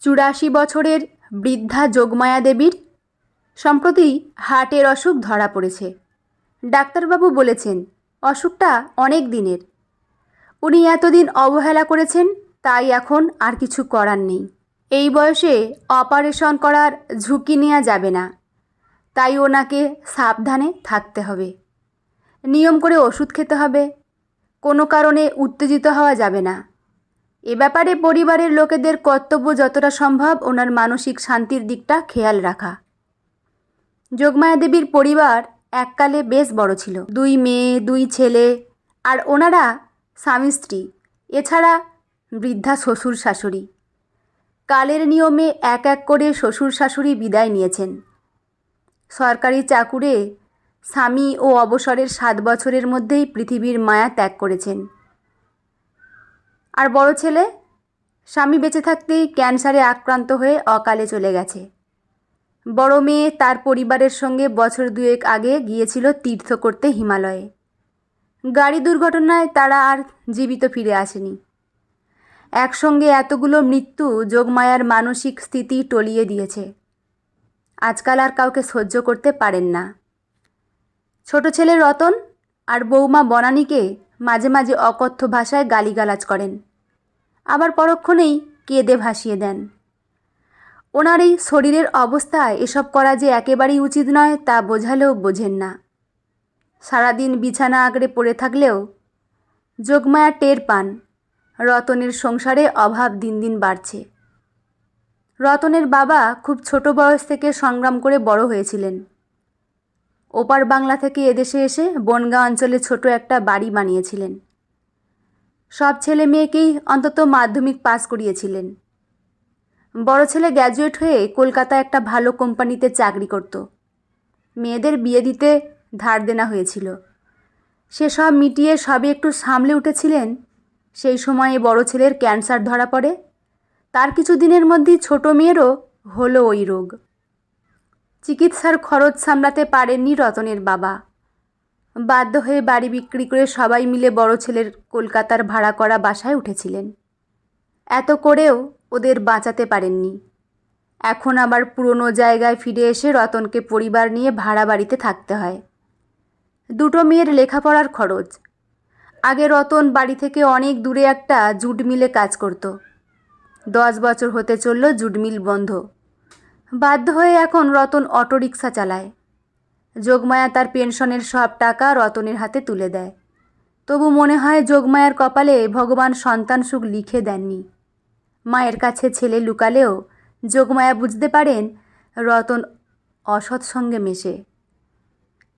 চুরাশি বছরের বৃদ্ধা যোগমায়া দেবীর সম্প্রতি হার্টের অসুখ ধরা পড়েছে। ডাক্তারবাবু বলেছেন, অসুখটা অনেক দিনের। উনি এতদিন অবহেলা করেছেন, তাই এখন আর কিছু করার নেই। এই বয়সে অপারেশন করার ঝুঁকি নেওয়া যাবে না। তাই ওনাকে সাবধানে থাকতে হবে। নিয়ম করে ওষুধ খেতে হবে। কোনো কারণে উত্তেজিত হওয়া যাবে না। এ ব্যাপারে পরিবারের লোকেদের কর্তব্য যতটা সম্ভব ওনার মানসিক শান্তির দিকটা খেয়াল রাখা। যোগমায়া দেবীর পরিবার এককালে বেশ বড় ছিল। দুই মেয়ে, দুই ছেলে আর ওনারা স্বামী, স্ত্রী। এছাড়া বৃদ্ধা শ্বশুর, শাশুড়ি। কালের নিয়মে এক এক করে শ্বশুর, শাশুড়ি বিদায় নিয়েছেন। সরকারি চাকুরে স্বামী ও অবসরের সাত বছরের মধ্যেই পৃথিবীর মায়া ত্যাগ করেছেন। আর বড় ছেলে? স্বামী বেঁচে থাকতেই ক্যান্সারে আক্রান্ত হয়ে অকালে চলে গেছে। বড় মেয়ে তার পরিবারের সঙ্গে বছর দুয়েক আগে গিয়েছিল তীর্থ করতে হিমালয়ে। গাড়ি দুর্ঘটনায় তারা আর জীবিত ফিরে আসেনি। একসঙ্গে এতগুলো মৃত্যু যোগমায়ার মানসিক স্থিতি টলিয়ে দিয়েছে। আজকাল আর কাউকে সহ্য করতে পারেন না। ছোট ছেলে রতন আর বৌমা বনানীকে মাঝে মাঝে অকথ্য ভাষায় গালিগালাজ করেন। আবার পরক্ষণেই কেঁদে ভাসিয়ে দেন। ওনার এই শরীরের অবস্থায় এসব করা যে একেবারেই উচিত নয় তা বোঝালেও বোঝেন না। সারাদিন বিছানা আগড়ে পড়ে থাকলেও যোগমায়া টের পান, রতনের সংসারে অভাব দিন দিন বাড়ছে। রতনের বাবা খুব ছোট বয়স থেকে সংগ্রাম করে বড় হয়েছিলেন। ওপার বাংলা থেকে এদেশে এসে বনগাঁ অঞ্চলে ছোট একটা বাড়ি বানিয়েছিলেন। সব ছেলে মেয়েকেই অন্তত মাধ্যমিক পাস করিয়েছিলেন। বড় ছেলে গ্র্যাজুয়েট হয়ে কলকাতায় একটা ভালো কোম্পানিতে চাকরি করত। মেয়েদের বিয়ে দিতে ধার দেনা হয়েছিল। সে সব মিটিয়ে সবে একটু সামলে উঠেছিলেন, সেই সময়ে বড় ছেলের ক্যান্সার ধরা পড়ে। তার কিছু দিনের মধ্যেই ছোট মেয়েরও হলো ওই রোগ। চিকিৎসার খরচ সামলাতে পারেননি রতনের বাবা। বাধ্য হয়ে বাড়ি বিক্রি করে সবাই মিলে বড় ছেলের কলকাতার ভাড়া করা বাসায় উঠেছিলেন। এত করেও ওদের বাঁচাতে পারেননি। এখন আবার পুরনো জায়গায় ফিরে এসে রতনকে পরিবার নিয়ে ভাড়া বাড়িতে থাকতে হয়। দুটো মেয়ের লেখাপড়ার খরচ। আগে রতন বাড়ি থেকে অনেক দূরে একটা জুট মিলে কাজ করত। দশ বছর হতে চলল জুট মিল বন্ধ। বাধ্য হয়ে এখন রতন অটোরিকশা চালায়। যোগমায়া তার পেনশনের সব টাকা রতনের হাতে তুলে দেয়। তবু মনে হয় যোগমায়ার কপালে ভগবান সন্তান সুখ লিখে দেননি। মায়ের কাছে ছেলে লুকালেও যোগমায়া বুঝতে পারেন রতন অসৎ সঙ্গে মেশে।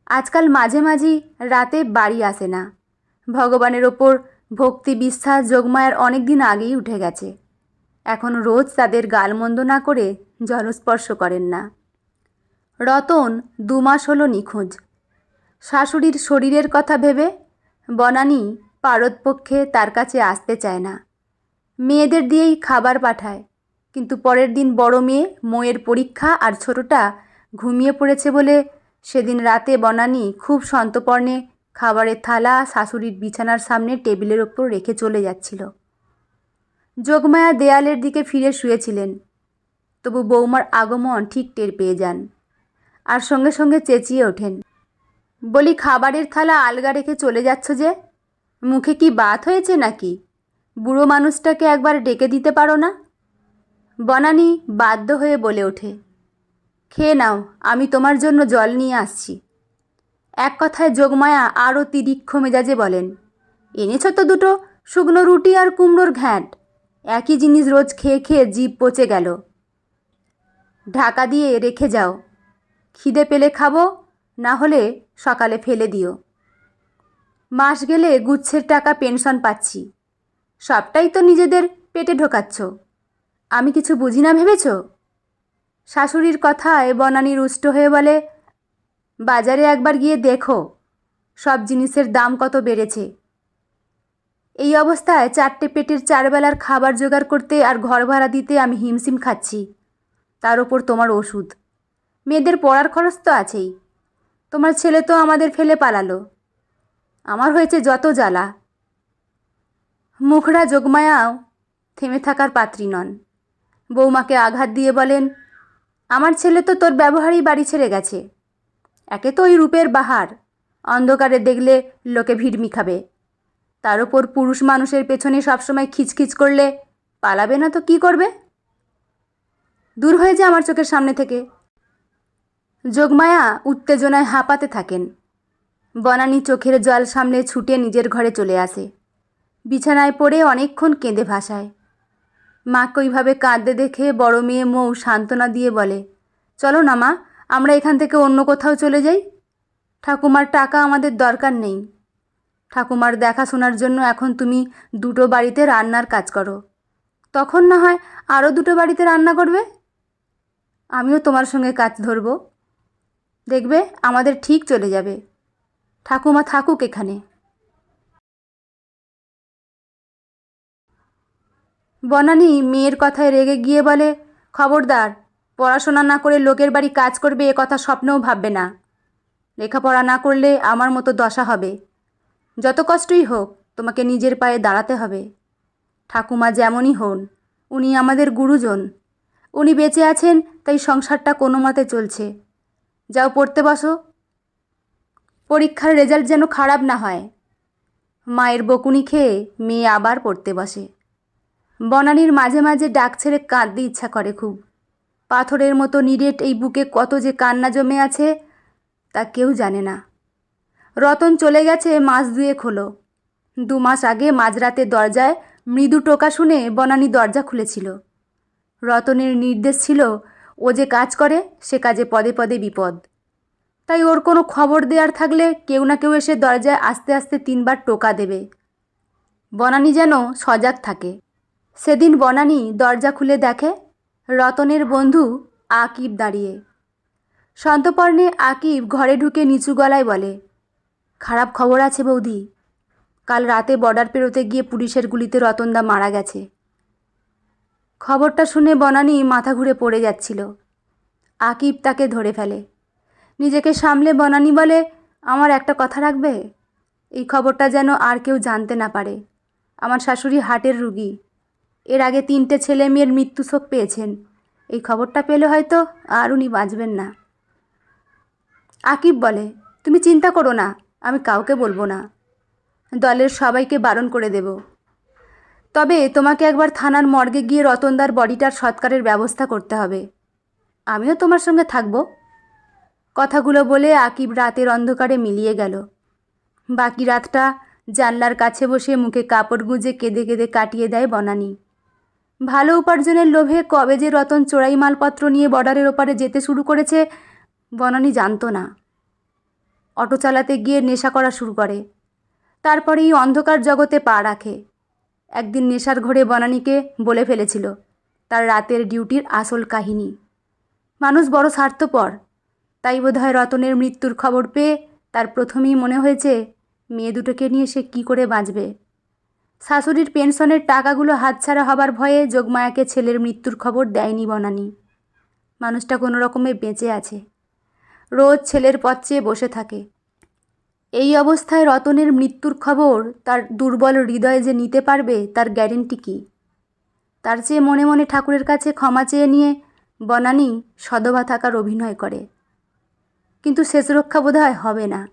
আজকাল মাঝে মাঝেই রাতে বাড়ি আসে না। ভগবানের ওপর ভক্তি বিশ্বাস যোগমায়ার অনেক দিন আগেই উঠে গেছে। এখন রোজ তাদের গালমন্দ না করে জলস্পর্শ করেন না। রতন দু মাস হলো নিখোঁজ। শাশুড়ির শরীরের কথা ভেবে বনানী পারদপক্ষে তার কাছে আসতে চায় না। মেয়েদের দিয়েই খাবার পাঠায়, কিন্তু পরের দিন বড় মেয়ে মোয়ের পরীক্ষা আর ছোটটা ঘুমিয়ে পড়েছে বলে সেদিন রাতে বনানী খুব সন্তপর্ণে খাবারের থালা শাশুড়ির বিছানার সামনে টেবিলের ওপর রেখে চলে যাচ্ছিল। যোগমায়া দেয়ালের দিকে ফিরে শুয়েছিলেন, তবু বৌমার আগমন ঠিক টের পেয়ে যান। আর সঙ্গে সঙ্গে চেঁচিয়ে ওঠেন। বলি, খাবারের থালা আলগা রেখে চলে যাচ্ছ যে? মুখে কি বাত হয়েছে নাকি? বুড়ো মানুষটাকে একবার ডেকে দিতে পারো না? বনানি বাধ্য হয়ে বলে ওঠে, খেয়ে নাও, আমি তোমার জন্য জল নিয়ে আসছি। এক কথায় যোগমায়া আরও তিরিক্ষ মেজাজে বলেন, এনেছ তো দুটো, শুকনো রুটি আর কুমড়োর ঘ্যাঁট। একই জিনিস রোজ খেয়ে খেয়ে জিভ পচে গেল। ঢাকা দিয়ে রেখে যাও। খিদে পেলে খাব, না হলে সকালে ফেলে দিও। মাস গেলে গুচ্ছের টাকা পেনশন পাচ্ছি। সবটাই তো নিজেদের পেটে ঢোকাচ্ছ। আমি কিছু বুঝি না, ভেবেছ? শাশুড়ির কথায় বনানি রুষ্ট হয়ে বলে, বাজারে একবার গিয়ে দেখো, সব জিনিসের দাম কত বেড়েছে। এই অবস্থায় চারটে পেটের চারবেলার খাবার জোগাড় করতে আর ঘর ভাড়া দিতে আমি হিমশিম খাচ্ছি। তার ওপর তোমার ওষুধ। মেয়েদের পড়ার খরচ তো আছেই। তোমার ছেলে তো আমাদের ফেলে পালালো। আমার হয়েছে যত জ্বালা। মুখরা যোগমায়াও থেমে থাকার পাত্রী নন। বৌমাকে আঘাত দিয়ে বলেন, আমার ছেলে তো তোর ব্যবহারই বাড়ি ছেড়ে গেছে। একে তো ওই রূপের বাহার। অন্ধকারে দেখলে লোকে ভিড়মি খাবে তার ওপর পুরুষ মানুষের পেছনে সবসময় খিচখিচ করলে পালাবে না তো কি করবে? দূর হয়ে যা আমার চোখের সামনে থেকে। যোগমায়া উত্তেজনায় হাঁপাতে থাকেন। বনানী চোখের জল সামলে ছুটে নিজের ঘরে চলে আসে। বিছানায় পড়ে অনেকক্ষণ কেঁদে ভাসায়। মাকে ওইভাবে কাঁদতে দেখে বড় মেয়ে মৌ সান্ত্বনা দিয়ে বলে, চলো না মা, আমরা এখান থেকে অন্য কোথাও চলে যাই। ঠাকুমার টাকা আমাদের দরকার নেই। ঠাকুমার দেখাশোনার জন্য এখন তুমি দুটো বাড়িতে রান্নার কাজ করো। তখন না হয় আরও দুটো বাড়িতে রান্না করবে? আমিও তোমার সঙ্গে কাজ ধরব। দেখবে আমাদের ঠিক চলে যাবে। ঠাকুমা থাকুক এখানে। বনানী মেয়ের কথায় রেগে গিয়ে বলে, খবরদার, পড়াশোনা না করে লোকের বাড়ি কাজ করবে এ কথা স্বপ্নেও ভাববে না। লেখাপড়া না করলে আমার মতো দশা হবে। যত কষ্টই হোক, তোমাকে নিজের পায়ে দাঁড়াতে হবে। ঠাকুমা যেমনই হন, উনি আমাদের গুরুজন। উনি বেঁচে আছেন, তাই সংসারটা কোনো মতে চলছে। যাও পড়তে বসো। পরীক্ষার রেজাল্ট যেন খারাপ না হয়। মায়ের বকুনি খেয়ে মেয়ে আবার পড়তে বসে। বনানীর মাঝে মাঝে ডাক ছেড়ে কাঁদতে ইচ্ছা করে খুব। পাথরের মতো নিরেট এই বুকে কত যে কান্না জমে আছে তা কেউ জানে না। রতন চলে গেছে মাস দুয়েক হলো। দু মাস আগে মাঝরাতে দরজায় মৃদু টোকা শুনে বনানী দরজা খুলেছিল। রতনের নির্দেশ ছিল ও যে কাজ করে, সে কাজে পদে পদে বিপদ। তাই ওর কোনো খবর দেওয়ার থাকলে কেউ না কেউ এসে দরজায় আস্তে আস্তে তিনবার টোকা দেবে। বনানি যেন সজাগ থাকে। সেদিন বনানি দরজা খুলে দেখে রতনের বন্ধু আকিব দাঁড়িয়ে। সন্তপর্ণে আকিব ঘরে ঢুকে নিচু গলায় বলে, খারাপ খবর আছে বৌদি। কাল রাতে বর্ডার পেরোতে গিয়ে পুলিশের গুলিতে রতনদা মারা গেছে। খবরটা শুনে বনানি মাথা ঘুরে পড়ে যাচ্ছিল। আকিব তাকে ধরে ফেলে। নিজেকে সামলে বনানি বলে, আমার একটা কথা রাখবে? এই খবরটা যেন আর কেউ জানতে না পারে। আমার শাশুড়ি হার্টের রুগী। এর আগে তিনটে ছেলে মেয়ের মৃত্যু শোক পেয়েছেন। এই খবরটা পেলে হয়তো আর উনি বাঁচবেন না। আকিব বলে, তুমি চিন্তা করো না, আমি কাউকে বলব না। দলের সবাইকে বারণ করে দেব। তবে তোমাকে একবার থানার মর্গে গিয়ে রতনদার বডিটার সৎকারের ব্যবস্থা করতে হবে। আমিও তোমার সঙ্গে থাকব। কথাগুলো বলে আকিব রাতের অন্ধকারে মিলিয়ে গেল। বাকি রাতটা জানলার কাছে বসে মুখে কাপড় গুঁজে কেঁদে কেঁদে কাটিয়ে দেয় বনানি। ভালো উপার্জনের লোভে কবে যে রতন চোরাই মালপত্র নিয়ে বর্ডারের ওপারে যেতে শুরু করেছে, বনানি জানতো না। অটো চালাতে গিয়ে নেশা করা শুরু করে। তারপরে এই অন্ধকার জগতে পা রাখে। একদিন নেশার ঘরে বনানীকে বলে ফেলেছিল তার রাতের ডিউটির আসল কাহিনী। মানুষ বড় স্বার্থপর, তাই বোধহয় রতনের মৃত্যুর খবর পেয়ে তার প্রথমেই মনে হয়েছে মেয়ে দুটোকে নিয়ে সে কী করে বাঁচবে। শাশুড়ির পেনশনের টাকাগুলো হাতছাড়া হবার ভয়ে যোগমায়াকে ছেলের মৃত্যুর খবর দেয়নি বনানি। মানুষটা কোনো রকমে বেঁচে আছে। রোজ ছেলের পথ চেয়ে বসে থাকে। এই অবস্থায় রতনের মৃত্যুর খবর তার দুর্বল হৃদয়ে যে নিতে পারবে, তার গ্যারেন্টি কী? তার চেয়ে মনে মনে ঠাকুরের কাছে ক্ষমা চেয়ে নিয়ে বনানী সদবা থাকার অভিনয় করে। কিন্তু শেষ রক্ষা বোধহয় হবে না।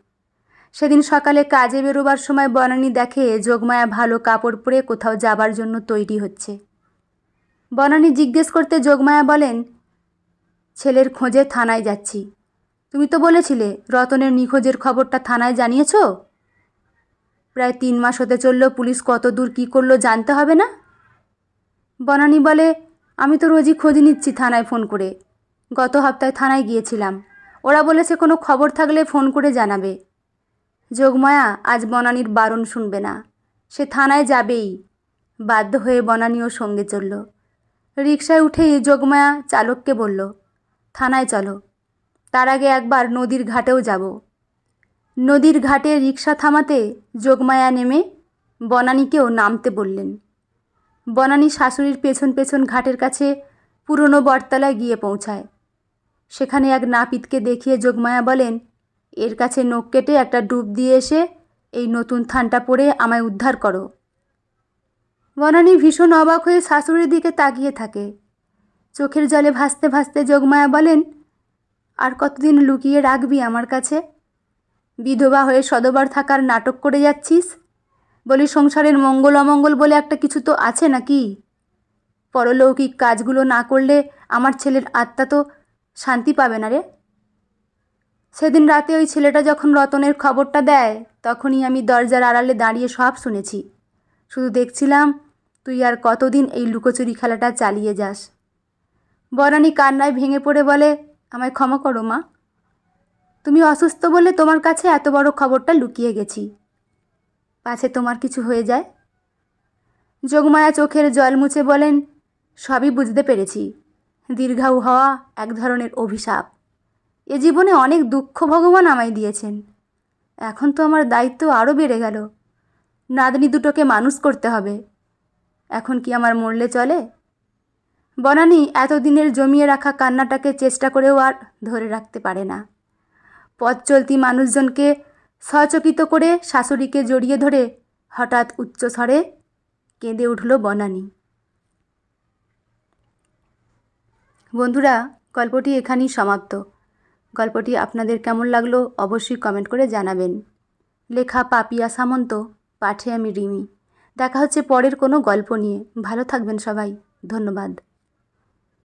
সেদিন সকালে কাজে বেরোবার সময় বনানী দেখে যোগমায়া ভালো কাপড় পরে কোথাও যাবার জন্য তৈরি হচ্ছে। বনানী জিজ্ঞেস করতে যোগমায়া বলেন, ছেলের খোঁজে থানায় যাচ্ছি। তুমি তো বলেছিলে, রতনের নিখোঁজের খবরটা থানায় জানিয়েছ? প্রায় তিন মাস হতে চলল, পুলিশ কত দূর কী করল জানতে হবে না? বনানী বলে, আমি তো রোজই খোঁজ নিচ্ছি থানায় ফোন করে। গত হপ্তায় থানায় গিয়েছিলাম। ওরা বলেছে কোনো খবর থাকলে ফোন করে জানাবে। যোগমায়া, আজ বনানীর বারণ শুনবে না। সে থানায় যাবেই। বাধ্য হয়ে বনানীও সঙ্গে চলল। রিকশায় উঠেই যোগমায়া চালককে বলল, থানায় চলো। তার আগে একবার নদীর ঘাটেও যাব। নদীর ঘাটে রিক্সা থামাতে যোগমায়া নেমে বনানীকেও নামতে বললেন। বনানী শাশুড়ির পেছন পেছন ঘাটের কাছে পুরনো বটতলায় গিয়ে পৌঁছায়। সেখানে এক নাপিতকে দেখিয়ে যোগমায়া বলেন, এর কাছে নখ কেটে একটা ডুব দিয়ে এসে এই নতুন থানটা পড়ে আমায় উদ্ধার করো। বনানী ভীষণ অবাক হয়ে শাশুড়ির দিকে তাকিয়ে থাকে। চোখের জলে ভাসতে ভাসতে যোগমায়া বলেন আর কতদিন লুকিয়ে রাখবি আমার কাছে? বিধবা হয়ে সদবার থাকার নাটক করে যাচ্ছিস? বলি সংসারের মঙ্গল অমঙ্গল বলে একটা কিছু তো আছে নাকি? পরলৌকিক কাজগুলো না করলে আমার ছেলের আত্মা তো শান্তি পাবে না রে। সেদিন রাতে ওই ছেলেটা যখন রতনের খবরটা দেয়, তখনই আমি দরজার আড়ালে দাঁড়িয়ে সব শুনেছি। শুধু দেখছিলাম তুই আর কতদিন এই লুকোচুরি খেলাটা চালিয়ে যাস। বরানি কান্নায় ভেঙে পড়ে বলে আমায় ক্ষমা করো, মা। তুমি অসুস্থ বলে তোমার কাছে এত বড় খবরটা লুকিয়ে গেছি। পাছে তোমার কিছু হয়ে যায়? যোগমায়া চোখের জল মুছে বলেন, সবই বুঝতে পেরেছি। দীর্ঘায়ু হওয়া এক ধরনের অভিশাপ। এ জীবনে অনেক দুঃখ ভগবান আমায় দিয়েছেন। এখন তো আমার দায়িত্ব আরও বেড়ে গেল। নাতনি দুটোকে মানুষ করতে হবে। এখন কি আমার মরলে চলে? বনানী এতদিনের জমিয়ে রাখা কান্নাটাকে চেষ্টা করেও আর ধরে রাখতে পারে না। পথ চলতি মানুষজনকে সচকিত করে শাশুড়িকে জড়িয়ে ধরে হঠাৎ উচ্চস্বরে কেঁদে উঠল বনানী। বন্ধুরা, গল্পটি এখানেই সমাপ্ত। গল্পটি আপনাদের কেমন লাগল অবশ্যই কমেন্ট করে জানাবেন। লেখা পাপিয়া সামন্ত, পাঠে আমি রিমি। দেখা হচ্ছে পরের কোনো গল্প নিয়ে। ভালো থাকবেন সবাই। ধন্যবাদ।